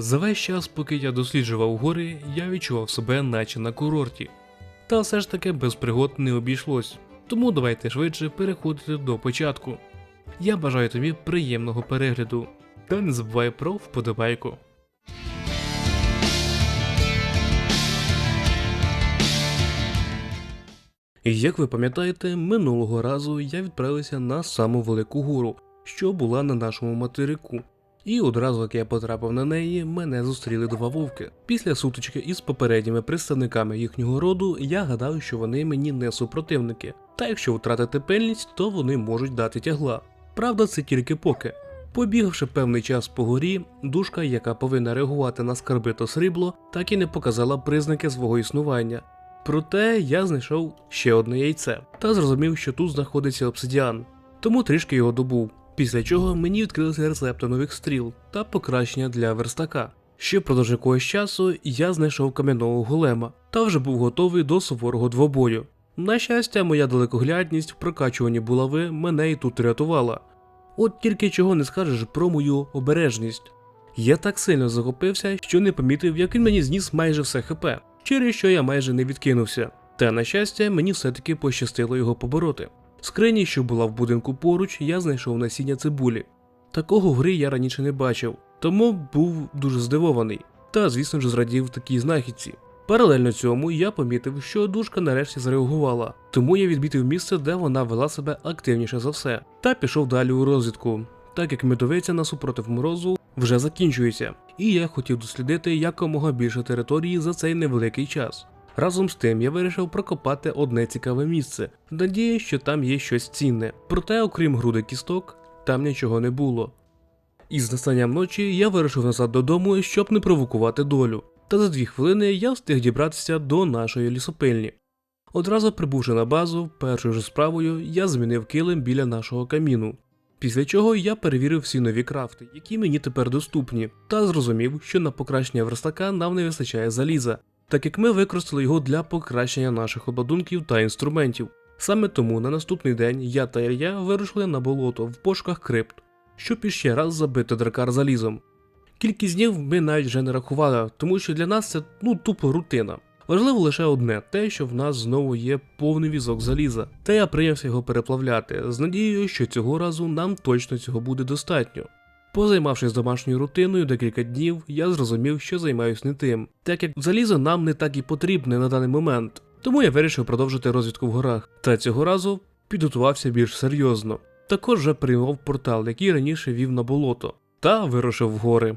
За весь час, поки я досліджував гори, я відчував себе наче на курорті. Та все ж таки без пригод не обійшлось. Тому давайте швидше переходити до початку. Я бажаю тобі приємного перегляду. Та не забувай про вподобайку. Як ви пам'ятаєте, минулого разу я відправився на саму велику гору, що була на нашому материку. І одразу як я потрапив на неї, мене зустріли два вовки. Після сутички із попередніми представниками їхнього роду, я гадав, що вони мені не супротивники. Та якщо втратити пильність, то вони можуть дати тягла. Правда, це тільки поки. Побігавши певний час по горі, душка, яка повинна реагувати на скарби та срібло, так і не показала признаки свого існування. Проте я знайшов ще одне яйце та зрозумів, що тут знаходиться обсидіан, тому трішки його добув. Після чого мені відкрилися рецепти нових стріл та покращення для верстака. Ще впродовж якогось часу я знайшов кам'яного голема та вже був готовий до суворого двобою. На щастя, моя далекоглядність в прокачуванні булави мене і тут рятувала. От тільки чого не скажеш про мою обережність. Я так сильно захопився, що не помітив, як він мені зніс майже все хп, через що я майже не відкинувся. Та на щастя, мені все-таки пощастило його побороти. В скрині, що була в будинку поруч, я знайшов насіння цибулі. Такого в грі я раніше не бачив, тому був дуже здивований. Та, звісно ж, зрадів такій знахідці. Паралельно цьому я помітив, що душка нарешті зреагувала, тому я відмітив місце, де вона вела себе активніше за все, та пішов далі у розвідку, так як медовиця на супротив морозу вже закінчується, і я хотів дослідити якомога більше території за цей невеликий час. Разом з тим я вирішив прокопати одне цікаве місце, в надії, що там є щось цінне. Проте, окрім груди кісток, там нічого не було. Із настанням ночі я вирішив назад додому, щоб не провокувати долю. Та за дві хвилини я встиг дібратися до нашої лісопильні. Одразу прибувши на базу, першою ж справою я змінив килим біля нашого каміну. Після чого я перевірив всі нові крафти, які мені тепер доступні, та зрозумів, що на покращення верстака нам не вистачає заліза, так як ми використали його для покращення наших обладунків та інструментів. Саме тому на наступний день я та Ілья вирушили на болото в пошуках крипт, щоб іще раз забити дракар залізом. Кількість днів ми навіть вже не рахували, тому що для нас це ну тупо рутина. Важливо лише одне те, що в нас знову є повний візок заліза, та я прийнявся його переплавляти з надією, що цього разу нам точно цього буде достатньо. Позаймавшись домашньою рутиною декілька днів, я зрозумів, що займаюсь не тим, так як залізо нам не так і потрібне на даний момент. Тому я вирішив продовжити розвідку в горах, та цього разу підготувався більш серйозно. Також вже приймав портал, який раніше вів на болото, та вирушив в гори.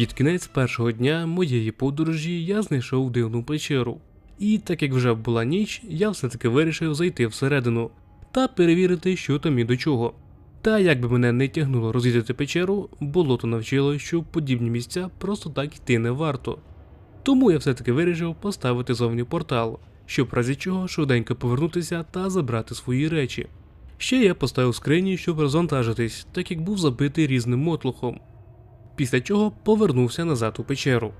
Під кінець першого дня моєї подорожі я знайшов дивну печеру. І так як вже була ніч, я все-таки вирішив зайти всередину та перевірити, що там і до чого. Та як би мене не тягнуло розвідати печеру, болото навчило, що подібні місця просто так йти не варто. Тому я все-таки вирішив поставити зовні портал, щоб в разі чого швиденько повернутися та забрати свої речі. Ще я поставив скрині, щоб розвантажитись, так як був забитий різним мотлухом після чого повернувся назад у печеру.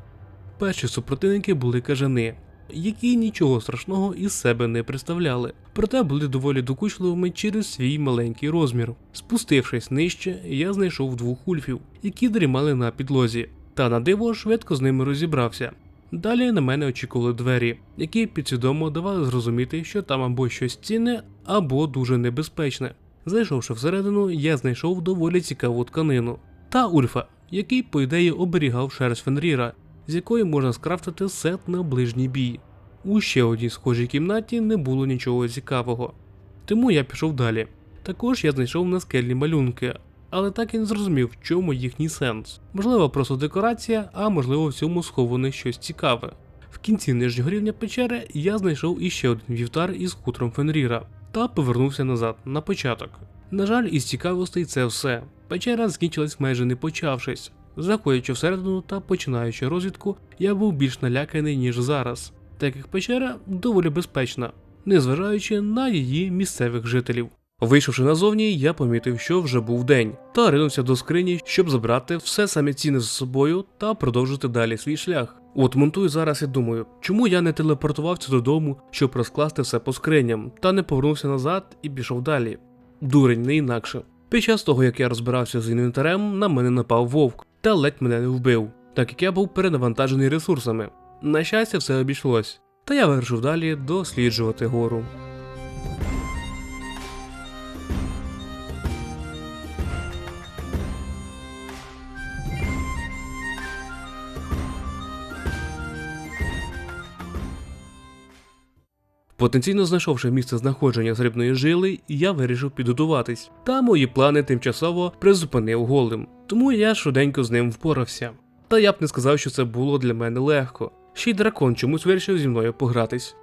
Перші супротивники були кажани, які нічого страшного із себе не представляли, проте були доволі докучливими через свій маленький розмір. Спустившись нижче, я знайшов двох ульфів, які дрімали на підлозі, та на диво швидко з ними розібрався. Далі на мене очікували двері, які підсвідомо давали зрозуміти, що там або щось цінне, або дуже небезпечне. Зайшовши всередину, я знайшов доволі цікаву тканину та ульфа, який, по ідеї, оберігав шерсть Фенріра, з якої можна скрафтити сет на ближній бій. У ще одній схожій кімнаті не було нічого цікавого. Тому я пішов далі. Також я знайшов наскельні малюнки, але так і не зрозумів, в чому їхній сенс. Можливо, просто декорація, а можливо, в цьому сховане щось цікаве. В кінці нижнього рівня печери я знайшов іще один вівтар із хутром Фенріра та повернувся назад на початок. На жаль, із цікавостей це все. Печера закінчилась майже не почавшись. Заходячи всередину та починаючи розвідку, я був більш наляканий, ніж зараз, так як печера доволі безпечна, незважаючи на її місцевих жителів. Вийшовши назовні, я помітив, що вже був день, та ринувся до скрині, щоб забрати все саме цінне з собою та продовжити далі свій шлях. От монтую зараз і думаю, чому я не телепортувався додому, щоб розкласти все по скриням, та не повернувся назад і пішов далі. Дурень не інакше. Під час того, як я розбирався з інвентарем, на мене напав вовк та ледь мене не вбив, так як я був перенавантажений ресурсами. На щастя, все обійшлось. Та я вирішив далі досліджувати гору. Потенційно знайшовши місце знаходження срібної жили, я вирішив підготуватись, та мої плани тимчасово призупинив голим, тому я швиденько з ним впорався. Та я б не сказав, що це було для мене легко. Ще й дракон чомусь вирішив зі мною погратись.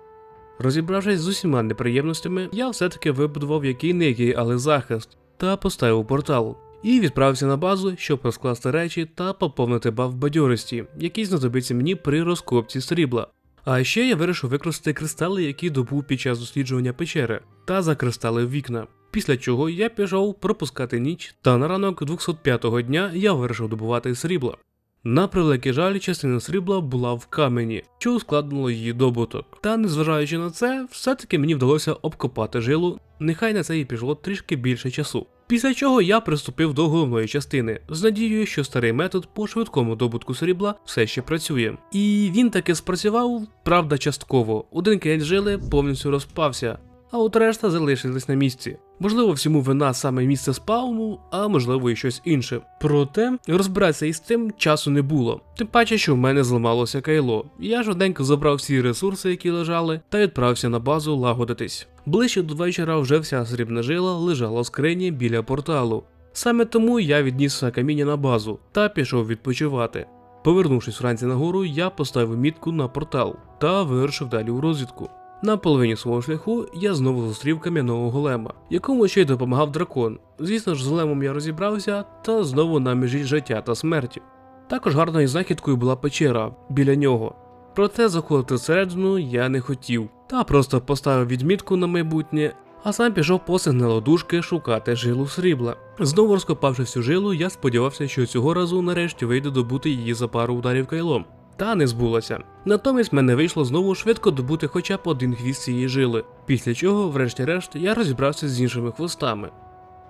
Розібравшись з усіма неприємностями, я все-таки вибудував який який, але захист, та поставив портал. І відправився на базу, щоб розкласти речі та поповнити баф бадьорості, який знадобиться мені при розкопці срібла. А ще я вирішив використати кристали, які добув під час досліджування печери, та закристалив вікна. Після чого я пішов пропускати ніч, та на ранок 205-го дня я вирішив добувати срібла. На превеликий жаль, частина срібла була в камені, що ускладнило її добуток. Та незважаючи на це, все-таки мені вдалося обкопати жилу, нехай на це і пішло трішки більше часу. Після чого я приступив до головної частини з надією, що старий метод по швидкому добутку срібла все ще працює. І він таки спрацював, правда, частково. Один кінець жили повністю розпався, а от решта залишились на місці. Можливо, всьому вина саме місце спауну, а можливо і щось інше. Проте розбиратися із тим часу не було. Тим паче, що в мене зламалося кайло. Я жоденько забрав всі ресурси, які лежали, та відправився на базу лагодитись. Ближче до вечора вже вся срібна жила лежала в скрині біля порталу. Саме тому я відніс каміння на базу та пішов відпочивати. Повернувшись вранці нагору, я поставив мітку на портал та вирушив далі у розвідку. На половині свого шляху я знову зустрів кам'яного голема, якому ще й допомагав дракон. Звісно ж, з големом я розібрався та знову на межі життя та смерті. Також гарною знахідкою була печера біля нього. Проте заходити всередину я не хотів, та просто поставив відмітку на майбутнє, а сам пішов по сигналодужки шукати жилу срібла. Знову розкопавши всю жилу, я сподівався, що цього разу нарешті вийде добути її за пару ударів кайлом. Та не збулося. Натомість мене вийшло знову швидко добути хоча б один хвіст цієї жили, після чого, врешті-решт, я розібрався з іншими хвостами.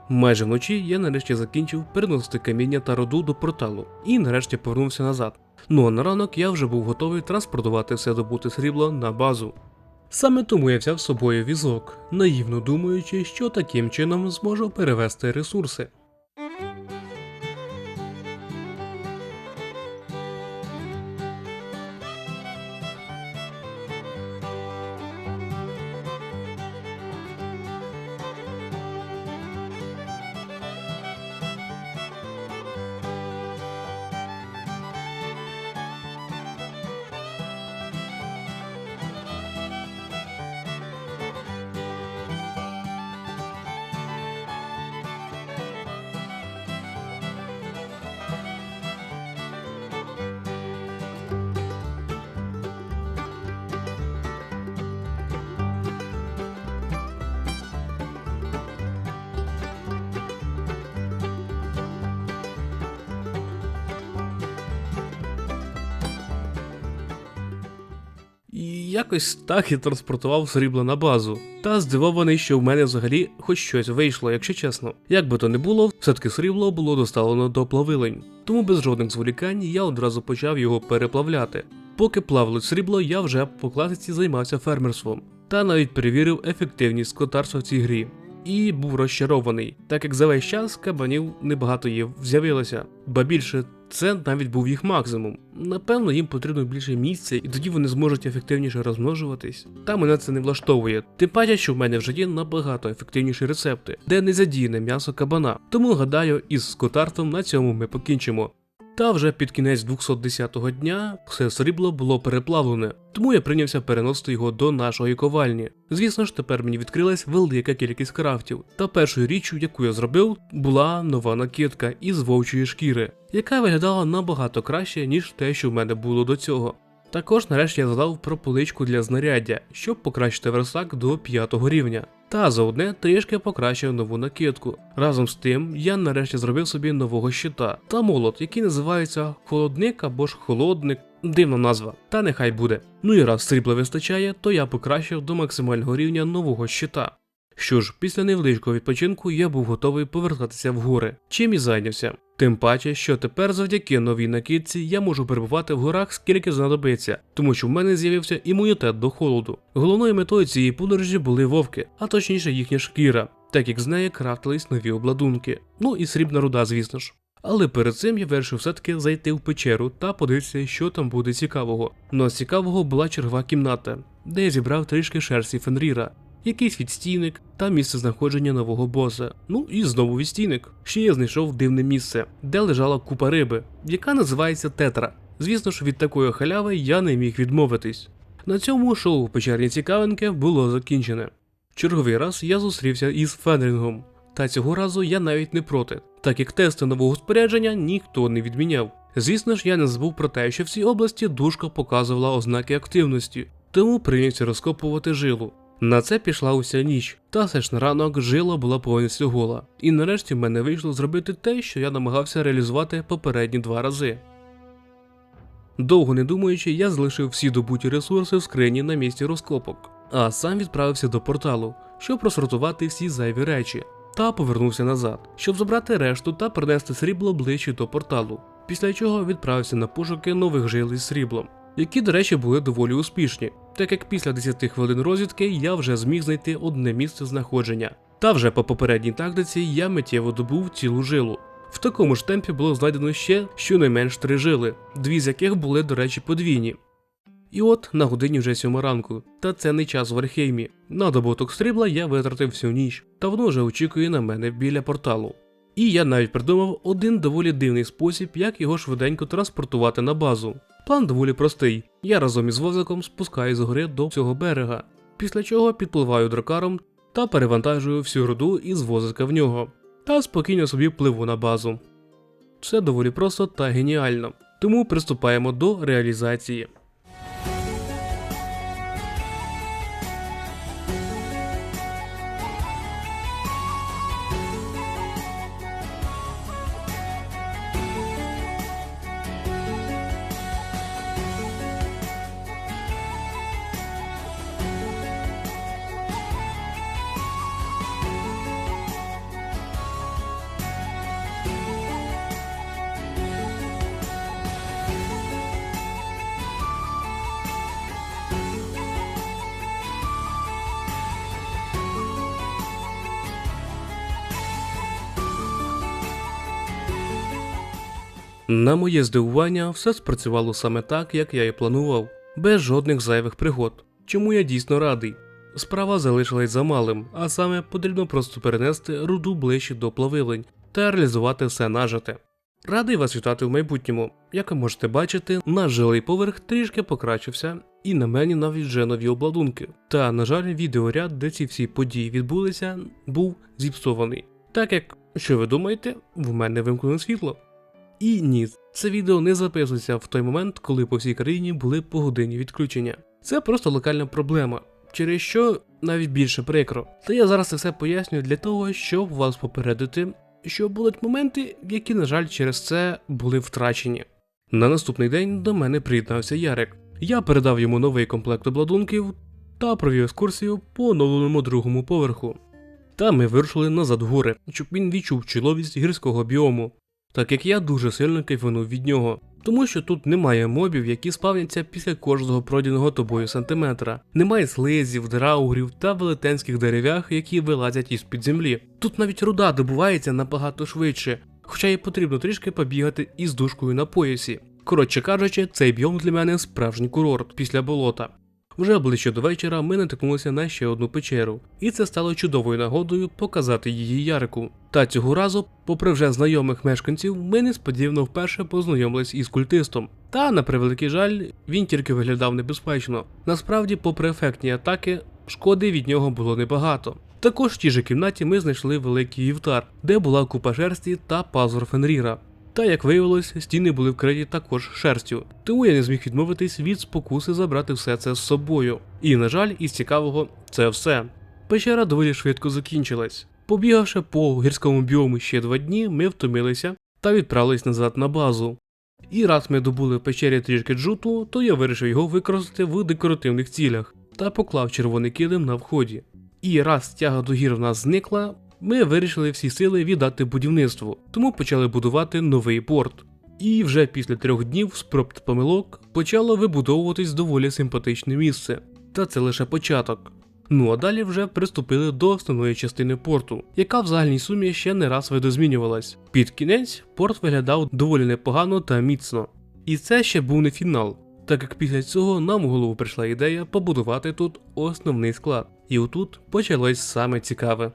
Майже вночі я нарешті закінчив переносити каміння та роду до порталу і нарешті повернувся назад. Ну а на ранок я вже був готовий транспортувати все добуте срібло на базу. Саме тому я взяв з собою візок, наївно думаючи, що таким чином зможу перевести ресурси. І якось так і транспортував срібло на базу. Та здивований, що в мене взагалі хоч щось вийшло, якщо чесно. Як би то не було, все-таки срібло було доставлено до плавилень. Тому без жодних зволікань я одразу почав його переплавляти. Поки плавилось срібло, я вже по класиці займався фермерством та навіть перевірив ефективність скотарства в цій грі. І був розчарований, так як за весь час кабанів небагато їх з'явилося, ба більше це навіть був їх максимум. Напевно, їм потрібно більше місця, і тоді вони зможуть ефективніше розмножуватись. Та мене це не влаштовує. Тим паче, що в мене вже є набагато ефективніші рецепти, де не задіяне м'ясо кабана. Тому гадаю, із скотарством на цьому ми покінчимо. Та вже під кінець 210-го дня все срібло було переплавлене, тому я прийнявся переносити його до нашої ковальні. Звісно ж, тепер мені відкрилась велика кількість крафтів. Та першою річчю, яку я зробив, була нова накидка із вовчої шкіри, яка виглядала набагато краще, ніж те, що в мене було до цього. Також нарешті я згадав про поличку для знаряддя, щоб покращити версак до 5 рівня. Та за одне трішки покращив нову накидку. Разом з тим, я нарешті зробив собі нового щита та молот, який називається холодник або ж холодник. Дивна назва, та нехай буде. Ну і раз срібла вистачає, то я покращив до максимального рівня нового щита. Що ж, після невеличкого відпочинку я був готовий повертатися в гори, чим і зайнявся. Тим паче, що тепер завдяки новій накидці я можу перебувати в горах скільки знадобиться, тому що в мене з'явився імунітет до холоду. Головною метою цієї подорожі були вовки, а точніше їхня шкіра, так як з неї крафтились нові обладунки. Ну і срібна руда, звісно ж. Але перед цим я вирішив все-таки зайти в печеру та подивитися, що там буде цікавого. Ну а цікавого була чергова кімната, де я зібрав трішки шерсті Фенріра, якийсь відстійник та місце знаходження нового боса. Ну і знову відстійник. Ще я знайшов дивне місце, де лежала купа риби, яка називається тетра. Звісно ж, від такої халяви я не міг відмовитись. На цьому шоу печерні цікавинки було закінчене. Черговий раз я зустрівся із Фенрінгом, та цього разу я навіть не проти, так як тести нового спорядження ніхто не відміняв. Звісно ж, я не забув про те, що в цій області дужка показувала ознаки активності, тому прийнявся розкопувати жилу. На це пішла уся ніч, та все ж на ранок жила була повністю гола. І нарешті в мене вийшло зробити те, що я намагався реалізувати попередні два рази. Довго не думаючи, я залишив всі добуті ресурси в скрині на місці розкопок, а сам відправився до порталу, щоб розсортувати всі зайві речі, та повернувся назад, щоб забрати решту та принести срібло ближче до порталу. Після чого відправився на пошуки нових жил із сріблом, які, до речі, були доволі успішні, так як після 10 хвилин розвідки я вже зміг знайти одне місце знаходження. Та вже по попередній тактиці я миттєво добув цілу жилу. В такому ж темпі було знайдено ще щонайменш три жили, дві з яких були, до речі, подвійні. І от на годині вже сьома ранку, та це не час в Археймі. На добуток стрібла я витратив всю ніч, та воно вже очікує на мене біля порталу. І я навіть придумав один доволі дивний спосіб, як його швиденько транспортувати на базу. План доволі простий. Я разом із возиком спускаюсь з гори до цього берега, після чого підпливаю дракаром та перевантажую всю руду із возика в нього, та спокійно собі пливу на базу. Все доволі просто та геніально. Тому приступаємо до реалізації. На моє здивування, все спрацювало саме так, як я і планував, без жодних зайвих пригод, чому я дійсно радий. Справа залишилась за малим, а саме потрібно просто перенести руду ближче до плавилень та реалізувати все нажите. Радий вас вітати в майбутньому. Як ви можете бачити, наш жилий поверх трішки покращився, і на мені навіть вже нові обладунки. Та, на жаль, відеоряд, де ці всі події відбулися, був зіпсований. Так як, що ви думаєте, в мене вимкнено світло. І ні, це відео не записується в той момент, коли по всій країні були погодинні відключення. Це просто локальна проблема, через що навіть більше прикро. Та я зараз це все пояснюю для того, щоб вас попередити, що будуть моменти, які, на жаль, через це були втрачені. На наступний день до мене приєднався Ярик. Я передав йому новий комплект обладунків та провів екскурсію по оновленому другому поверху. Та ми вирушили назад в гори, щоб він відчув чоловість гірського біому так як я дуже сильно кайфанув від нього. Тому що тут немає мобів, які спавняться після кожного пройденого тобою сантиметра, немає слизів, драугрів та велетенських дерев'ях, які вилазять із під землі. Тут навіть руда добувається набагато швидше, хоча й потрібно трішки побігати із душкою на поясі. Коротше кажучи, цей біом для мене справжній курорт після болота. Вже ближче до вечора ми натикнулися на ще одну печеру, і це стало чудовою нагодою показати її Ярику. Та цього разу, попри вже знайомих мешканців, ми несподівано вперше познайомились із культистом. Та, на превеликий жаль, він тільки виглядав небезпечно. Насправді, попри ефектні атаки, шкоди від нього було небагато. Також в тій же кімнаті ми знайшли великий вівтар, де була купа шерсті та пазур Фенріра. Та як виявилось, стіни були вкриті також шерстю, тому я не зміг відмовитись від спокуси забрати все це з собою. І, на жаль, із цікавого це все. Печера доволі швидко закінчилась. Побігавши по гірському біому ще два дні, ми втомилися та відправились назад на базу. І раз ми добули в печері трішки джуту, то я вирішив його використати в декоративних цілях та поклав червоний килим на вході. І раз тяга до гір в нас зникла, ми вирішили всі сили віддати будівництву, тому почали будувати новий порт. І вже після трьох днів спроб та помилок почало вибудовуватись доволі симпатичне місце. Та це лише початок. Ну а далі вже приступили до основної частини порту, яка в загальній сумі ще не раз видозмінювалась. Під кінець порт виглядав доволі непогано та міцно. І це ще був не фінал, так як після цього нам у голову прийшла ідея побудувати тут основний склад. І отут почалось саме цікаве.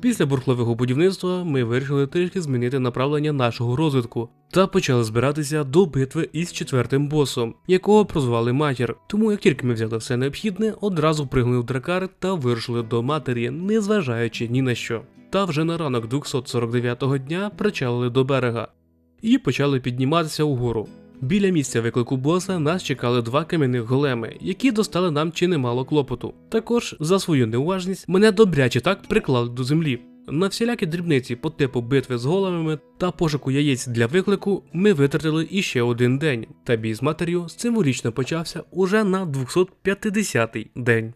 Після бурхливого будівництва ми вирішили трішки змінити направлення нашого розвитку та почали збиратися до битви із четвертим босом, якого прозвали матір. Тому як тільки ми взяли все необхідне, одразу пригнули в дракар та вирушили до матері, не зважаючи ні на що. Та вже на ранок 249-го дня причалили до берега і почали підніматися угору. Біля місця виклику боса нас чекали два кам'яних големи, які достали нам чи немало клопоту. Також за свою неуважність мене добряче так приклали до землі. На всілякі дрібниці по типу битви з големами та пошуку яєць для виклику ми витратили іще один день, та бій з матер'ю символічно почався уже на 250-й день.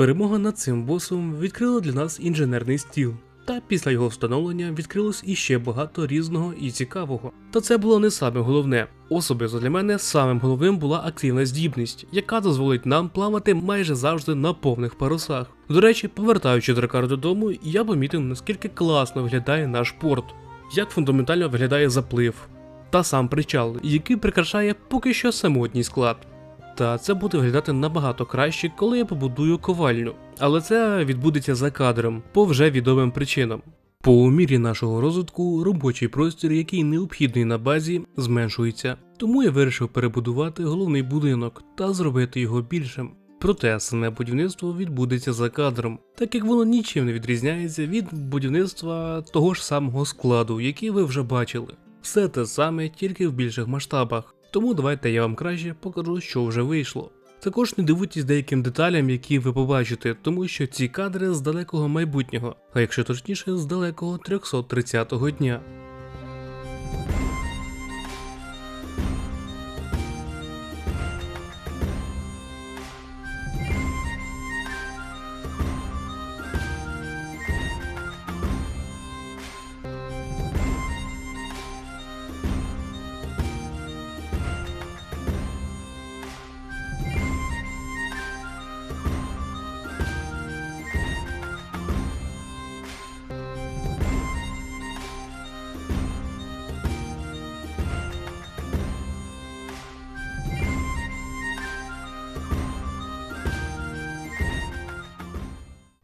Перемога над цим босом відкрила для нас інженерний стіл. Та після його встановлення відкрилось іще багато різного і цікавого. Та це було не саме головне. Особисто для мене самим головним була активна здібність, яка дозволить нам плавати майже завжди на повних парусах. До речі, повертаючи дракар додому, я помітив наскільки класно виглядає наш порт, як фундаментально виглядає заплив та сам причал, який прикрашає поки що самотній склад. Та це буде виглядати набагато краще, коли я побудую ковальню. Але це відбудеться за кадром, по вже відомим причинам. По мірі нашого розвитку робочий простір, який необхідний на базі, зменшується. Тому я вирішив перебудувати головний будинок та зробити його більшим. Проте саме будівництво відбудеться за кадром, так як воно нічим не відрізняється від будівництва того ж самого складу, який ви вже бачили. Все те саме, тільки в більших масштабах. Тому давайте я вам краще покажу, що вже вийшло. Також не дивуйтесь деяким деталям, які ви побачите, тому що ці кадри з далекого майбутнього, а якщо точніше, з далекого 330-го дня.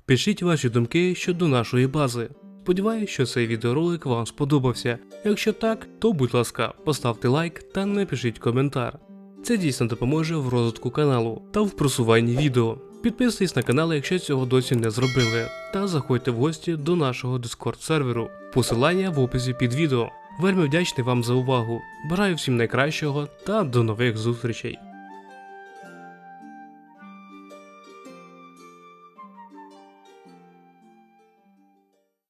Пишіть ваші думки щодо нашої бази. Сподіваюсь, що цей відеоролик вам сподобався. Якщо так, то будь ласка, поставте лайк та напишіть коментар. Це дійсно допоможе в розвитку каналу та в просуванні відео. Підписуйтесь на канал, якщо цього досі не зробили, та заходьте в гості до нашого Discord серверу. Посилання в описі під відео. Вельми вдячний вам за увагу. Бажаю всім найкращого та до нових зустрічей.